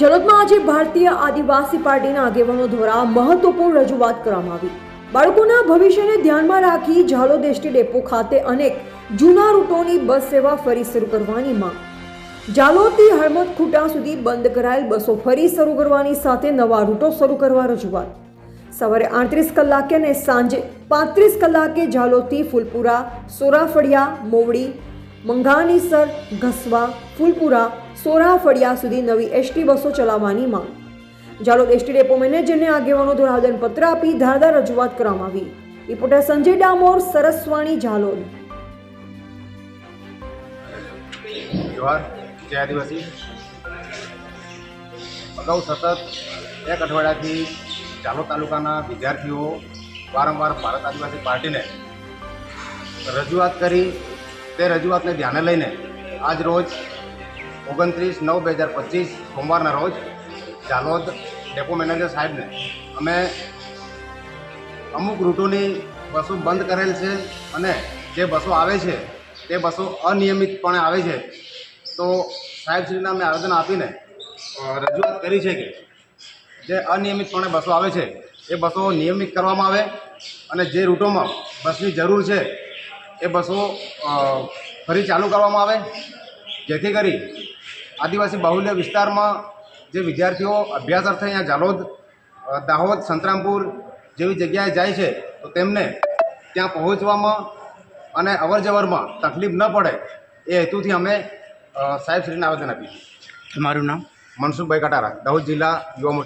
જલોદમાં આજે ભારતીય આદિવાસી પાર્ટીના આગેવાનો દ્વારા મહત્વપૂર્ણ રજૂઆત કરવામાં આવી. બાળકોના ભવિષ્યને ધ્યાનમાં રાખી ઝાલોદ એસટી ડેપો ખાતે અનેક જૂના રૂટોની બસ સેવા ફરી શરૂ કરવાની માંગ. ઝાલોદથી હળમદ ખૂટા સુધી બંધ કરાયેલ બસો ફરી શરૂ કરવાની સાથે નવા રૂટો શરૂ કરવા રજૂઆત. સવારે આડત્રીસ કલાકે અને સાંજે પાંત્રીસ કલાકે ઝાલોદથી ફૂલપુરા, સોરાફળિયા, મોવડી મંગાનીસર ઘસવા, ફૂલપુરા સોરાફળિયા સુધી નવી એસટી બસો ચલાવવાની માંગ. જાલોદ એસટી ડેપો મેનેજરને આગેવાનો દ્વારા આવેદનપત્ર આપી ધારદાર રજૂઆત કરવામાં આવી. રિપોર્ટર સંજય ડામોર, સરસવાણી, જાલોદ. જોહાર અગાઉ સતત એક અઠવાડિયાથી જાલોદ તાલુકાના વિદ્યાર્થીઓ વારંવાર ભારત આદિવાસી પાર્ટીને રજૂઆત કરી તે રજૂઆતને ધ્યાને લઈને આજ રોજ ઓગણત્રીસ નવ બે હજાર પચીસ સોમવારના રોજ ઝાલોદ ડેપો મેનેજર સાહેબને અમે અમુક રૂટોની બસો બંધ કરેલ છે અને જે બસો આવે છે તે બસો અનિયમિતપણે આવે છે. તો સાહેબશ્રીને અમે આવેદન આપીને રજૂઆત કરી છે કે જે અનિયમિતપણે બસો આવે છે, એ બસો નિયમિત કરવામાં આવે અને જે રૂટોમાં બસની જરૂર છે એ બસો ફરી ચાલુ કરવામાં આવે. જેથી કરી આદિવાસી બાહુલ્ય વિસ્તારમાં જે વિદ્યાર્થીઓ અભ્યાસ અર્થે અહીંયા ઝાલોદ દાહોદ સંતરામપુર જેવી જગ્યાએ જાય છે તો તેમને ત્યાં પહોંચવામાં અને અવરજવરમાં તકલીફ ન પડે એ હેતુથી અમે અ, સાહેબશ્રીને આવેદન આપ્યું તમારું નામ? મનસુખભાઈ કટારા દાહોદ જિલ્લા યુવા